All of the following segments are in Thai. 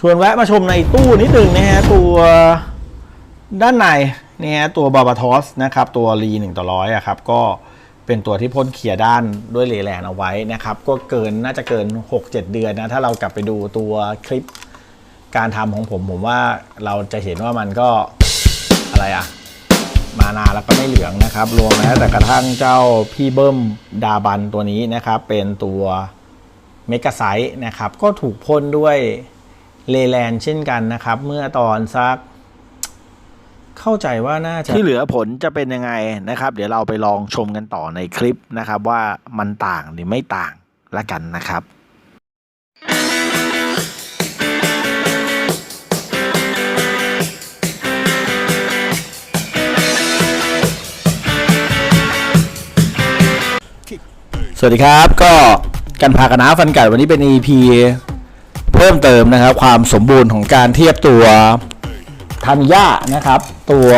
ชวนแวะมาชมในตู้นิดหนึ่งนะฮะตัวด้านในนี่ฮะตัวบาบาทอสนะครับตัวรีหนึ่งต่อร้อยอะครับก็เป็นตัวที่พ่นเขี่ยด้านด้วยเลแลนเอาไว้นะครับ ก็เกินน่าจะเกิน 6-7 เดือนนะ ถ้าเรากลับไปดูตัวคลิปการทำของผมผมว่าเราจะเห็นว่ามันก็อะไรอะมานานแล้วก็ไม่เหลืองนะครับ รวมแม้แต่กระทั่งเจ้าพี่เบิ้มดาบันตัวนี้นะครับ เป็นตัวเมกะไซต์นะครับ ก็ถูกพ่นด้วย เลแลนเช่นกันนะครับ เมื่อตอนสัก เข้าใจว่าน่าจะที่เหลือผลจะเป็นยังไงนะครับ เดี๋ยวเราไปลองชมกันต่อในคลิปนะครับ ว่ามันต่างหรือไม่ต่างละกันนะครับสวัสดีครับ ก็กันพากันน้าฟันกัดวันนี้เป็น EP เพิ่มเติมนะครับ ความสมบูรณ์ของการเทียบตัวทามิยะนะครับ ตัว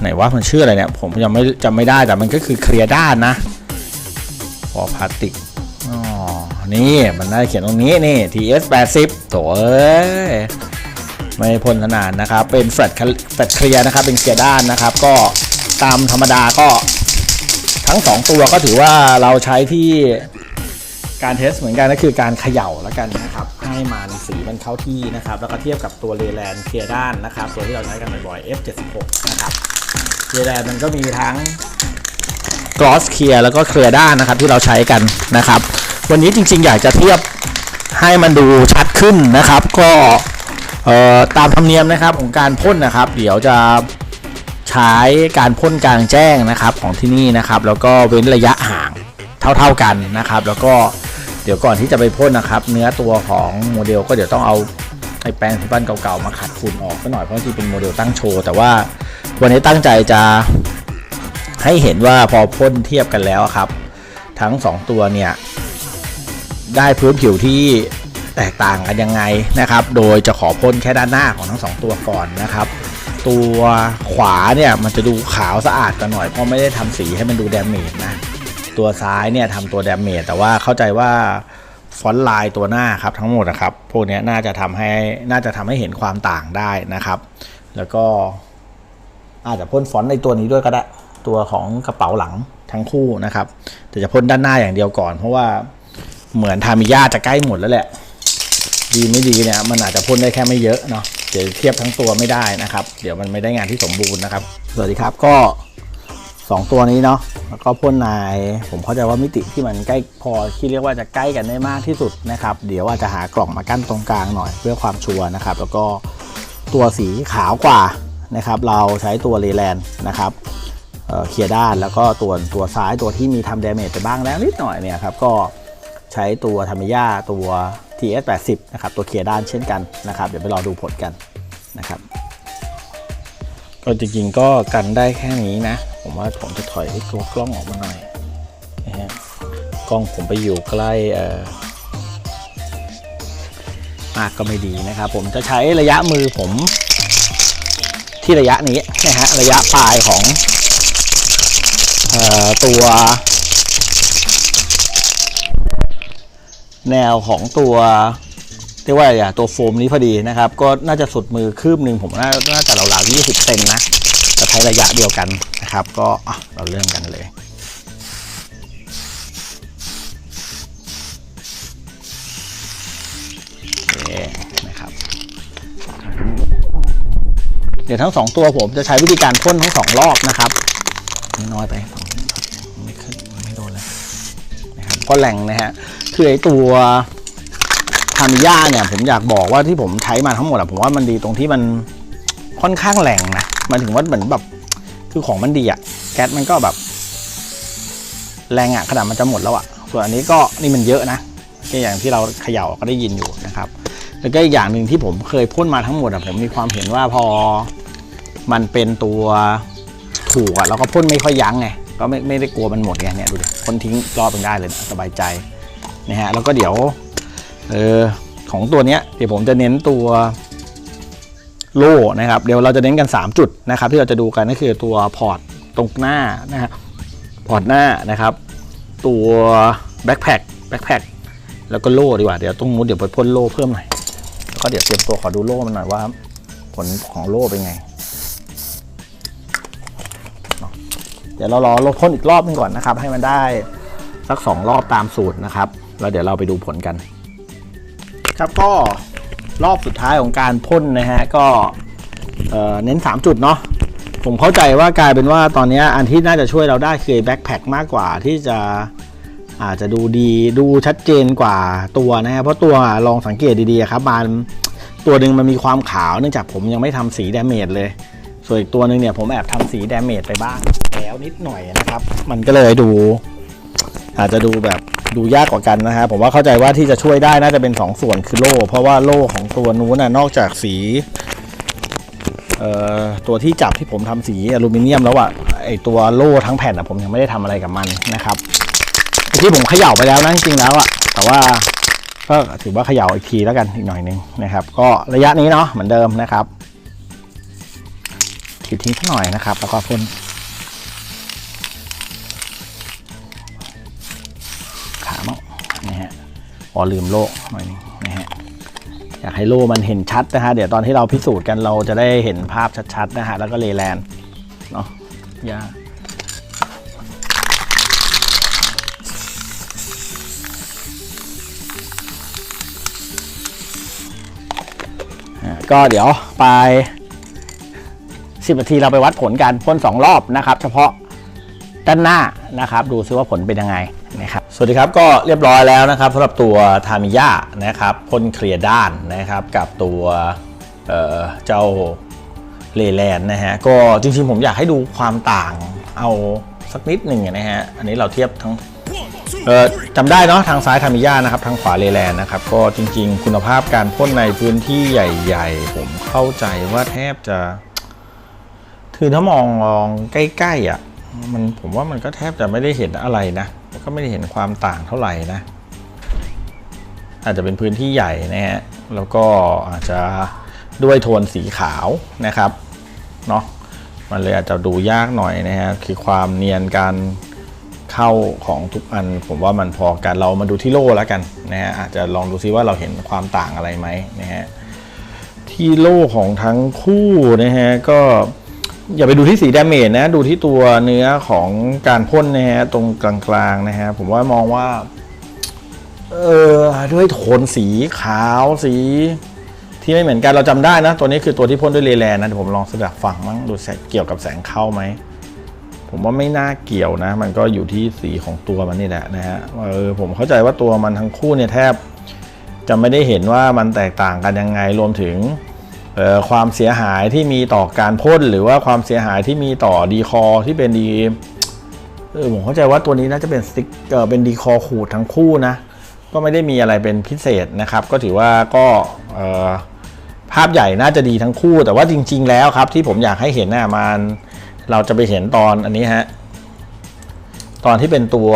ไหนว่ามันชื่ออะไรเนี่ย ผมยังไม่จำไม่ได้แต่มันก็คือเคลียร์ด้านนะฟอพลาสติกอ๋อนี่มันได้เขียนตรงนี้นี่ TS 80โถเอ้ยไม่พ้นขนาดนะครับ เป็นแฟลตแฟลตเคลียร์นะครับ เป็นเคลียร์ด้านนะครับ ก็ตามธรรมดาก็ทั้ง 2 ตัวก็ถือว่าเราใช้ที่ การเทสเหมือนกันก็คือการเขย่าแล้วกันนะครับ ให้มันสีมันเข้าที่นะครับ แล้วก็เทียบกับตัวเรแลนเคลียร์ด้านนะครับ ตัวที่เราใช้กันบ่อยๆ F76 นะครับเรแลนมันก็มีทั้ง gloss clear แล้วก็เคลียร์ด้านนะครับที่เราใช้กันนะครับ วันนี้จริงๆ อยากจะเทียบให้มันดูชัดขึ้นนะครับ ก็ตามธรรมเนียมนะครับของการพ่นนะครับ เดี๋ยวจะใช้การพ่นกลางแจ้งนะครับของที่นี่นะครับ แล้วก็เว้นระยะห่าง เท่า ๆกันนะครับ แล้วก็เดี๋ยวก่อนที่จะไปพ่นนะครับ เนื้อตัวของโมเดลก็เดี๋ยวต้องเอาไอ้แปรงสีฟันเก่าๆมาขัดฝุ่นออกก็หน่อยเพราะที่เป็นโมเดลตั้งโชว์แต่ว่าวันนี้ตั้งใจจะให้เห็นว่าพอพ่นเทียบกันแล้วครับ ทั้ง 2 ตัวเนี่ยได้พื้นผิวที่แตกต่างกันยังไงนะครับ โดยจะขอพ่นแค่ด้านหน้าของทั้งสองตัวก่อนนะครับ ตัวขวาเนี่ยมันจะดูขาวสะอาดกันหน่อยเพราะไม่ได้ทำสีให้มันดูแดมเมจนะ ตัวซ้ายเนี่ยทำตัวแดมเมจแต่ว่าเข้าใจว่าฟอนต์ลายตัวหน้าครับทั้งหมดนะครับ พวกนี้น่าจะทำให้น่าจะทำให้เห็นความต่างได้นะครับ แล้วก็อาจจะพ่นฟอนต์ในตัวนี้ด้วยก็ได้ ตัวของกระเป๋าหลังทั้งคู่นะครับแต่จะพ่นด้านหน้าอย่างเดียวก่อน เพราะว่าเหมือนทามิยาจะใกล้หมดแล้วแหละ ดีไม่ดีเนี่ยมันอาจจะพ่นได้แค่ไม่เยอะเนาะเดี๋ยวเทียบทั้งตัวไม่ได้นะครับ เดี๋ยวมันไม่ได้งานที่สมบูรณ์นะครับ สวัสดีครับก็ 2 ตัวนี้เนาะแล้วก็พ่นนาย ผมเข้าใจว่ามิติที่มันใกล้พอที่เรียกว่าจะใกล้กันได้มากที่สุดนะครับ เดี๋ยวอาจจะหากล่องมากั้นตรงกลางหน่อยเพื่อความชัวร์นะครับ แล้วก็ตัวสีขาวกว่านะครับ เราใช้ตัวเลแลนนะครับเอ่อเคลียร์ด้านแล้วก็ตัวตัวซ้ายตัวที่มีทำดาเมจไปบ้างแล้วนิดหน่อยเนี่ยครับก็ใช้ตัวธรรมิยาตัว TS80 นะครับตัวเคลียร์ด้านเช่นกันนะครับ เดี๋ยวไปรอดูผลกันนะครับ ก็จริงๆก็กันได้แค่นี้นะ ผมว่าผมจะถอยให้ตัวกล้องออกมาหน่อยนะฮะกล้องผมไปอยู่ใกล้เอ่อมากก็ไม่ดีนะครับ ผมจะใช้ระยะมือผม ที่ระยะนี้นะฮะระยะปลายของเออตัวแนวของตัว เรียกว่าอะไรอะตัวโฟมนี้พอดีนะครับ ก็น่าจะสุดมือคืบหนึ่งผมน่าน่าจะราวๆ20เซนนะจะใช้ระยะเดียวกันนะครับ ก็เราเริ่มกันเลยโอเคนะครับ เดี๋ยวทั้งสองตัวผมจะใช้วิธีการพ่นทั้งสองรอบนะครับน,น้อยไปไม่ขึ้นไม่โดนเลยนะครับก็แหล่งนะฮะคือไอตัวามิยาเนี่ยผมอยากบอกว่าที่ผมใช้มาทั้งหมดอะผมว่ามันดีตรงที่มันค่อนข้างแรงนะมันถึงว่าเหมือนแบบคือของมันดีอะแก๊สมันก็แบบ แรงอะขนาดมันจะหมดแล้วอะส่วนอันนี้ก็นี่มันเยอะนะก็อย่างที่เราเขย่าก็ได้ยินอยู่นะครับ แล้วก็อีกอย่างหนึ่งที่ผมเคยพ่นมาทั้งหมดอะผมมีความเห็นว่าพอมันเป็นตัวถูกอะเราก็พ่นไม่ค่อยยั้งไงก็ไม่ไม่ได้กลัวมันหมดไงเนี่ยดูดิพ่นทิ้งรอบเป็นได้เลยสบายใจนะฮะแล้วก็เดี๋ยว เออของตัวเนี้ยเดี๋ยวผมจะเน้นตัวโล่นะครับ เดี๋ยวเราจะเน้นกัน 3 จุดนะครับ ที่เราจะดูกันก็คือตัวพอร์ตตรงหน้านะฮะพอร์ตหน้านะครับ ตัวแบ็คแพคแบ็คแพคแล้วก็โล่ดีกว่าเดี๋ยวตรงนู้นเดี๋ยวไปพ่นโล่เพิ่มหน่อยแล้วก็เดี๋ยวเตรียมตัวขอดูโล่มันหน่อยว่า ผลของโล่เป็นไง เดี๋ยวเรารอโล่พ่นอีกรอบนึงก่อนนะครับ ให้มันได้สักสองรอบตามสูตรนะครับ แล้วเดี๋ยวเราไปดูผลกัน ครับก็รอบสุดท้ายของการพ่นนะฮะก็เน้น 3 จุดเนาะผมเข้าใจว่ากลายเป็นว่าตอนนี้อันที่น่าจะช่วยเราได้คือแบ็คแพคมากกว่าที่จะอาจจะดูดีดูชัดเจนกว่าตัวนะฮะเพราะตัวลองสังเกตดีๆครับมันตัวหนึ่งมันมีความขาวเนื่องจากผมยังไม่ทำสีดาเมจเลย ส่วนอีกตัวหนึ่งเนี่ยผมแอบทำสีดาเมจไปบ้างแล้วนิดหน่อยนะครับ มันก็เลยดู อาจจะดูแบบดูยากกว่ากันนะฮะผมว่าเข้าใจว่าที่จะช่วยได้น่าจะเป็น 2 ส่วนคือโล่ เพราะว่าโล่ของตัวนู้นน่ะนอกจากสีเอ่อตัวที่จับที่ผมทำสีอลูมิเนียมแล้วอะไอตัวโล่ทั้งแผ่นอะผมยังไม่ได้ทำอะไรกับมันนะครับเมื่ผมเขย่าไปแล้วนะจริงๆแล้วอะแต่ว่าก็ถือว่าเขย่าอีกทีแล้วกันอีกหน่อยหนึงนะครับ ก็ระยะนี้เนาะเหมือนเดิมนะครับขีดทิ้งสักหน่อยนะครับ แล้วก็พ่น อ๋อลืมโล่หน่อยหนึงนะฮะอยากให้โล่มันเห็นชัดนะฮะเดี๋ยวตอนที่เราพิสูจน์กันเราจะได้เห็นภาพชัดๆนะฮะแล้วก็เลแลนด์เนาะยาอ่าก็เดี๋ยวไป10นาทีเราไปวัดผลกันพ่นสองรอบนะครับ เฉพาะด้านหน้านะครับ ดูซิว่าผลเป็นยังไงนะครับ สวัสดีครับก็เรียบร้อยแล้วนะครับสำหรับตัวทามิยะนะครับพ่นเคลียร์ด้านนะครับกับตัวเเจ้าเลแลนนะฮะก็จริงๆผมอยากให้ดูความต่างเอาสักนิดหนึ่งนะฮะอันนี้เราเทียบทั้งจำได้เนาะทางซ้ายทามิยะนะครับทางขวาเลแลนนะครับก็จริงๆ คุณภาพการพ่นในพื้นที่ใหญ่ ๆ ผมเข้าใจว่าแทบจะคือถ้ามองมองใกล้ๆอะมันผมว่ามันก็แทบจะไม่ได้เห็นอะไรนะ ก็ไม่ได้เห็นความต่างเท่าไหร่นะ อาจจะเป็นพื้นที่ใหญ่นะฮะแล้วก็อาจจะด้วยโทนสีขาวนะครับเนาะมันเลยอาจจะดูยากหน่อยนะฮะคือความเนียนการเข้าของทุกอัน ผมว่ามันพอกันเรามาดูที่โล่แล้วกันนะฮะอาจจะลองดูซิว่าเราเห็นความต่างอะไรไหมนะฮะที่โล่ของทั้งคู่นะฮะก็ อย่าไปดูที่สีดาเมจนะ ดูที่ตัวเนื้อของการพ่นนะฮะ ตรงกลางๆนะฮะ ผมว่ามองว่า เออด้วยโทนสีขาวสี ที่ไม่เหมือนกันเราจำได้นะ ตัวนี้คือตัวที่พ่นด้วยเลแลนนะเดี๋ยวผมลองสดับฟังมั้งดูแสงเกี่ยวกับแสงเข้าไหมผมว่าไม่น่าเกี่ยวนะ มันก็อยู่ที่สีของตัวมันนี่แหละนะฮะเออผมเข้าใจว่าตัวมันทั้งคู่เนี่ยแทบ จะไม่ได้เห็นว่ามันแตกต่างกันยังไงรวมถึง ความเสียหายที่มีต่อการพ่นหรือว่าความเสียหายที่มีต่อดีคอที่เป็นดีเออผมเข้าใจว่าตัวนี้น่าจะเป็นสติ๊กเออเป็นดีคอขูดทั้งคู่นะ ก็ไม่ได้มีอะไรเป็นพิเศษนะครับ ก็ถือว่าก็เออภาพใหญ่น่าจะดีทั้งคู่ แต่ว่าจริง ๆ แล้วครับ ที่ผมอยากให้เห็นน่ะมันเราจะไปเห็นตอนอันนี้ฮะตอนที่เป็นตัว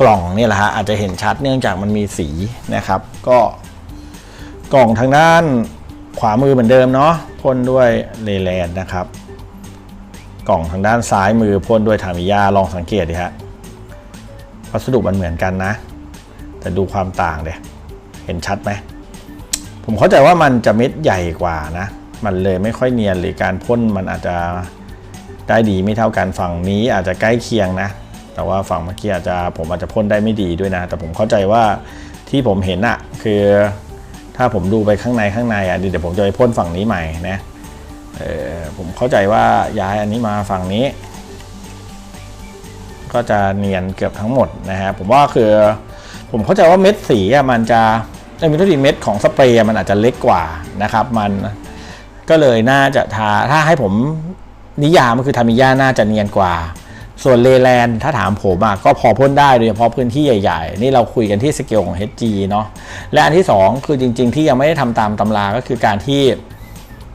กล่องเนี่ยแหละฮะอาจจะเห็นชัดเนื่องจากมันมีสีนะครับ ก็กล่องทางด้าน ขวามือเหมือนเดิมเนาะพ่นด้วยเลแลนนะครับ กล่องทางด้านซ้ายมือพ่นด้วยทามิยาลองสังเกตดิฮะวัสดุมันเหมือนกันนะ แต่ดูความต่างเดี๋ยเห็นชัดไหมผมเข้าใจว่ามันจะเม็ดใหญ่กว่านะ มันเลยไม่ค่อยเนียนหรือการพ่นมันอาจจะได้ดีไม่เท่ากันฝั่งนี้อาจจะใกล้เคียงนะ แต่ว่าฝั่งเมื่อกี้อาจจะผมอาจจะพ่นได้ไม่ดีด้วยนะ แต่ผมเข้าใจว่าที่ผมเห็นอะคือ ถ้าผมดูไปข้างในข้างในอะเดี๋ยวผมจะไปพ่นฝั่งนี้ใหม่นะเออผมเข้าใจว่าย้ายอันนี้มาฝั่งนี้ ก็จะเนียนเกือบทั้งหมดนะฮะผมว่าคือผมเข้าใจว่าเม็ดสีอะมันจะไอ้เม็ดที่เม็ดของสเปรย์มันอาจจะเล็กกว่านะครับ มันก็เลยน่าจะทาถ้าให้ผมนิยามก็คือทามิยาน่าจะเนียนกว่า ส่วนเลแลนถ้าถามผมอะก็พอพ่นได้โดยเฉพาะพื้นที่ใหญ่ๆ นี่เราคุยกันที่สเกลของ HG เนาะและอันที่ 2 คือจริง ๆ ที่ยังไม่ได้ทำตามตำราก็คือการที่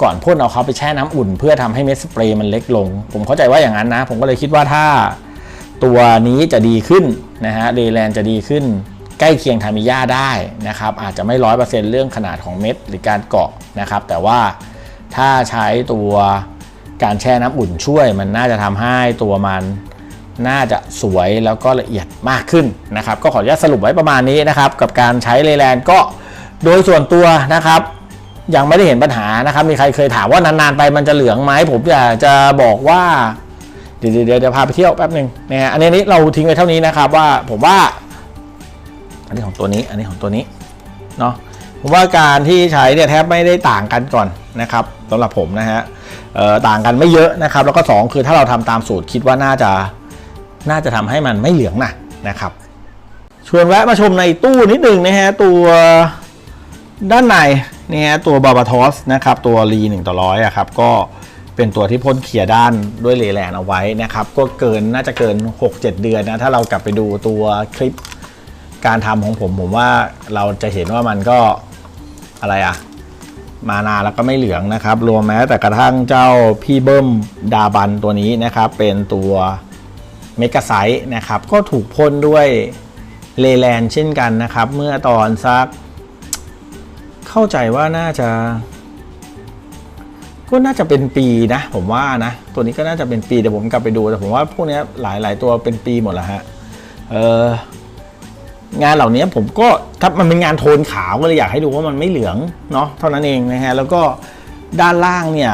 ก่อนพ่นเอาเขาไปแช่น้ำอุ่น เพื่อทำให้เม็ดสเปรย์มันเล็กลง ผมเข้าใจว่าอย่างนั้นนะ ผมก็เลยคิดว่าถ้าตัวนี้จะดีขึ้นนะฮะเลแลนจะดีขึ้น ใกล้เคียงทามิยาได้นะครับ อาจจะไม่ร้อยเปอร์เซ็นต์เรื่องขนาดของเม็ดหรือการเกาะนะครับ แต่ว่าถ้าใช้ตัวการแช่น้ำอุ่นช่วย มันน่าจะทำให้ตัวมัน น่าจะสวยแล้วก็ละเอียดมากขึ้นนะครับ ก็ขออนุญาตสรุปไว้ประมาณนี้นะครับ กับการใช้เลแลนด์ก็โดยส่วนตัวนะครับยังไม่ได้เห็นปัญหานะครับ มีใครเคยถามว่านานๆไปมันจะเหลืองไหมผมอยากจะบอกว่าเดี๋ยวเดี๋ยวเดี๋ยวพาไปเที่ยวแป๊บหนึ่งนะฮะอันนี้เราทิ้งไว้เท่านี้นะครับว่าผมว่า อันนี้ของตัวนี้ อันนี้ของตัวนี้เนาะผมว่าการที่ใช้เนี่ยแทบไม่ได้ต่างกันก่อนนะครับสำหรับผมนะฮะต่างกันไม่เยอะนะครับ แล้วก็สองคือถ้าเราทำตามสูตรคิดว่าน่าจะ น่าจะทำให้มันไม่เหลืองนะนะครับชวนแวะมาชมในตู้นิดหนึ่งนะฮะตัวด้านในนี่ฮะตัวบาบาทอสนะครับตัวรีหนึ่งต่อร้อยอะครับก็เป็นตัวที่พ่นเคลียด้านด้วยเลแลนเอาไว้นะครับก็เกินน่าจะเกิน 6-7 เดือนนะถ้าเรากลับไปดูตัวคลิปการทำของผมผมว่าเราจะเห็นว่ามันก็อะไรอะมานานแล้วก็ไม่เหลืองนะครับ รวมแม้แต่กระทั่งเจ้าพี่เบิ้มดาบันตัวนี้นะครับ เป็นตัว เมกะไซต์นะครับก็ถูกพ่นด้วยเลแลนเช่นกันนะครับ เมื่อตอนสัก เข้าใจว่าน่าจะ ก็น่าจะเป็นปีนะ ผมว่านะ ตัวนี้ก็น่าจะเป็นปีเดี๋ยวผมกลับไปดูแต่ผมว่าพวกนี้หลายหลายตัวเป็นปีหมดแล้วฮะเอองานเหล่านี้ผมก็ถ้ามันเป็นงานโทนขาวก็เลยอยากให้ดูว่ามันไม่เหลืองเนาะเท่านั้นเองนะฮะแล้วก็ด้านล่างเนี่ย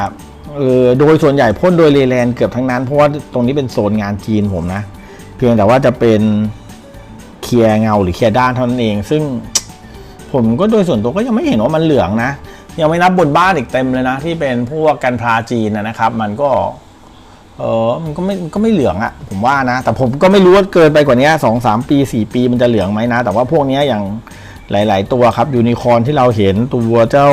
เออโดยส่วนใหญ่พ่นโดยเลแลนเกือบทั้งนั้น เพราะว่าตรงนี้เป็นโซนงานจีนผมนะ เพียงแต่ว่าจะเป็นเคลียร์เงาหรือเคลียร์ด้านเท่านั้นเอง ซึ่งผมก็โดยส่วนตัวก็ยังไม่เห็นว่ามันเหลืองนะ ยังไม่นับบนบ้านอีกเต็มเลยนะ ที่เป็นพวกกันพราจีนนะครับ มันก็ เออมันก็ไม่ก็ไม่เหลืองอะผมว่านะ แต่ผมก็ไม่รู้ว่าเกินไปกว่านี้สองสามปีสี่ปีมันจะเหลืองไหมนะ แต่ว่าพวกนี้อย่างหลาย ๆ ตัวครับยูนิคอร์นที่เราเห็นตัวเจ้า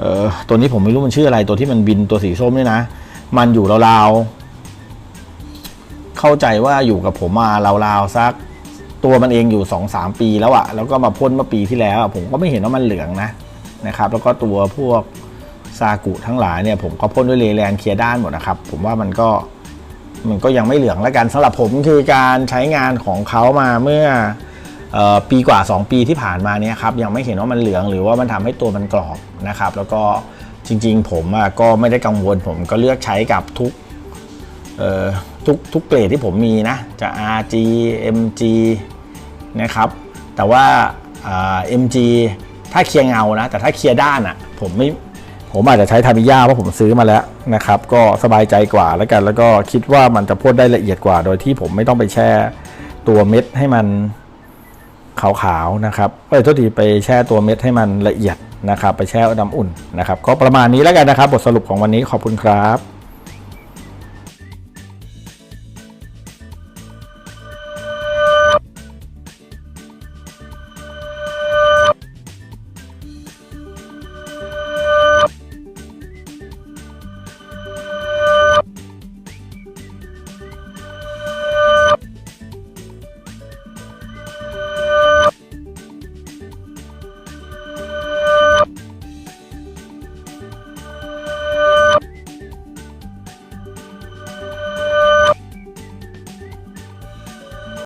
เออตัวนี้ผมไม่รู้มันชื่ออะไรตัวที่มันบินตัวสีส้มนี่นะ มันอยู่ราวๆเข้าใจว่าอยู่กับผมมาราวๆสัก ตัวมันเองอยู่2-3สามปีแล้วอะแล้วก็มาพ่นเมื่อปีที่แล้วผมก็ไม่เห็นว่ามันเหลืองนะนะครับ แล้วก็ตัวพวกซากุทั้งหลายเนี่ยผมก็พ่นด้วยเลแลนเคลียร์ด้านหมดนะครับ ผมว่ามันก็มันก็ยังไม่เหลืองแล้วกันสำหรับผมคือการใช้งานของเขามาเมื่อ ปีกว่า 2 ปีที่ผ่านมาเนี่ยครับยังไม่เห็นว่ามันเหลืองหรือว่ามันทำให้ตัวมันกรอบนะครับแล้วก็จริงๆ ผมก็ไม่ได้กังวลผมก็เลือกใช้กับทุกทุกทุกเกรดที่ผมมีนะจะ RG MG นะครับแต่ว่าอ่า MG ถ้าเคลียร์เงานะแต่ถ้าเคลียร์ด้านอะ่ะผมไม่ผมอาจจะใช้ทามิยาเพราะผมซื้อมาแล้วนะครับ ก็สบายใจกว่าแล้วกัน แล้วก็คิดว่ามันจะพ่นได้ละเอียดกว่า โดยที่ผมไม่ต้องไปแช่ตัวเม็ดให้มัน ขาวๆนะครับเอ้ยโทษทีไปแช่ตัวเม็ดให้มันละเอียดนะครับ ไปแช่น้ำอุ่นนะครับ ก็ประมาณนี้แล้วกันนะครับ บทสรุปของวันนี้ขอบคุณครับ